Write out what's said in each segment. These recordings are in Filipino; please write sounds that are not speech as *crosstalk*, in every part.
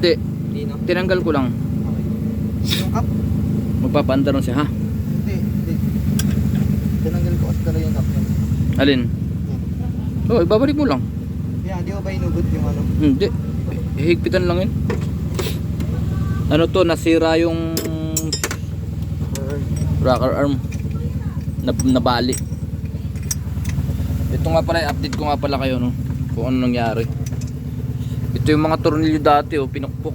Hindi. Hindi no? Tinanggal ko lang. Okay. Yung cup? Magpapaanda ron siya ha. Hindi, hindi. Tinanggal ko talaga yung cup niya. Alin? Yan. Oh, ibabalik mo lang. Yeah, di ba ba inugot yung ano? Hindi. Higpitan lang yun. Ano to, nasira yung rocker arm. Na, nabali. Ito nga pala, update ko nga pala kayo no. Kung ano nangyari. Ito yung mga tornilyo dati oh, pinukpok.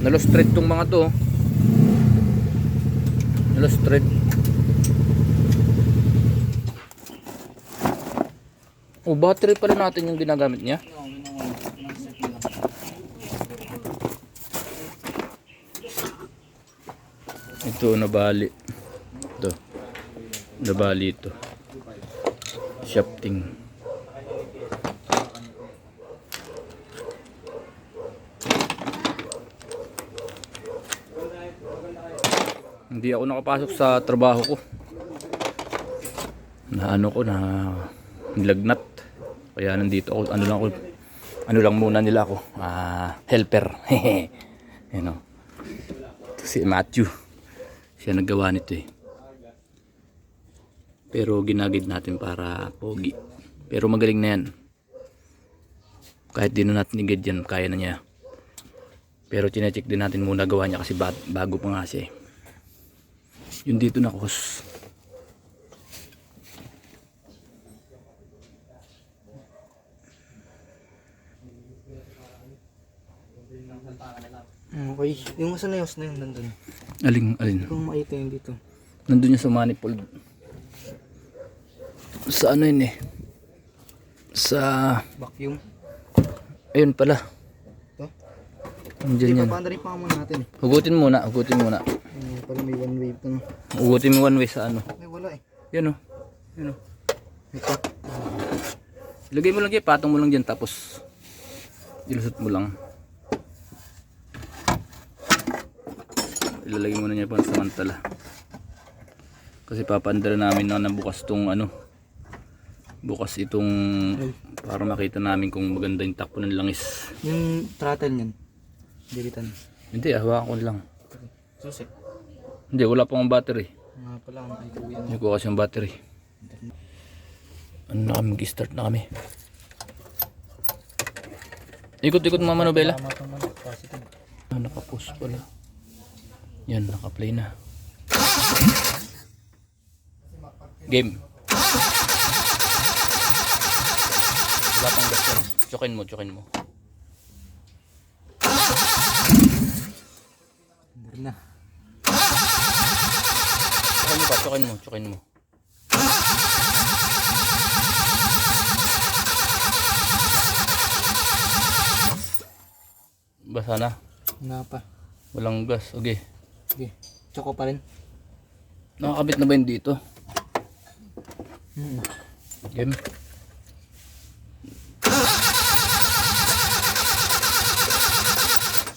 Nalos thread tong mga to. oh. Nalos thread. Oh, battery pala natin yung ginagamit niya. Ito nabali. Ito. Nabali ito. Shafting. Hindi ako nakapasok sa trabaho ko. Na ano ko na nilagnat. Kaya nandito ako, ano lang ako, ano lang muna nila ako, ah, helper. *laughs* you know. Si Matthew. Siya naggawa nito eh. Pero ginagid natin para pogi. Pero magaling na yan. Kahit di na natin igid yan, kaya na niya. Pero chinecheck din natin muna gawa niya kasi ba- bago pa nga siya eh. Yung dito na kus. Okay. Yung masa na yung na yun nandun. Aling, alin. Kung makita yun dito. Nandun yung sa manifold. Sa ano yun eh. Sa... Vacuum. Ayun pala. Ito? Andiyan Hindi, yan. papanda rin pa muna natin. Hugutin muna, hugutin muna. Ano, pala may one way ito. no? Hugutin mo one way sa ano. Ay, wala eh. Yan o. Yan o. Ito. Ilagay mo lang dyan, patong mo lang dyan tapos ilusot mo lang. Ilalagay mo na niya pang samantala. Kasi papaandala namin na nabukas tong ano. Bukas itong para makita namin kung maganda yung takbo ng langis. Yung throttle niyan. Dilitan. Hindi, hawakan ko lang. Susi. Hindi, wala pang battery. Nga pala, ang ay kuya. Hindi ko kasi yung battery. Ano na kami, mag-start na kami. Ikot-ikot man. Positive. Ah, nakapost pala. Yan, nakaplay na. Game. Wala pang gas yan. Tsukin mo, tsukin mo. Hindi na. Tsukin mo pa, tsukin mo, tsukin mo. Basa na. Nga pa. Walang gas. Okay. Sige. Choco pa rin. Nakakabit na ba yun dito? Hmm. Game.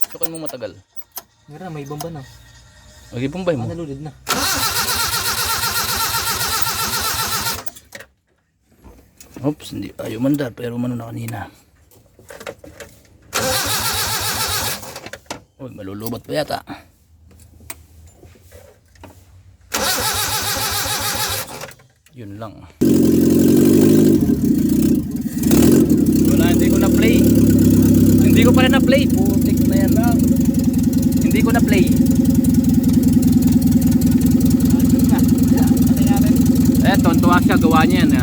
Tsukin mo matagal. Nga may bomba na. Okay, pumbay mo. Ah, nalulid na. Oops, hindi ayaw mandar pero mano na kanina. Uy, malulubat pa yata. Yun lang. Wala, hindi ko na-play. Hindi ko pala na-play. Putik na yan lang. Hindi ko na-play. Eh, tontuwa siya gawa niya yan.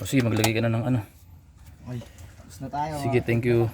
O sige, maglagay ka na ng ano. Ay, tapos na tayo. Sige, thank you.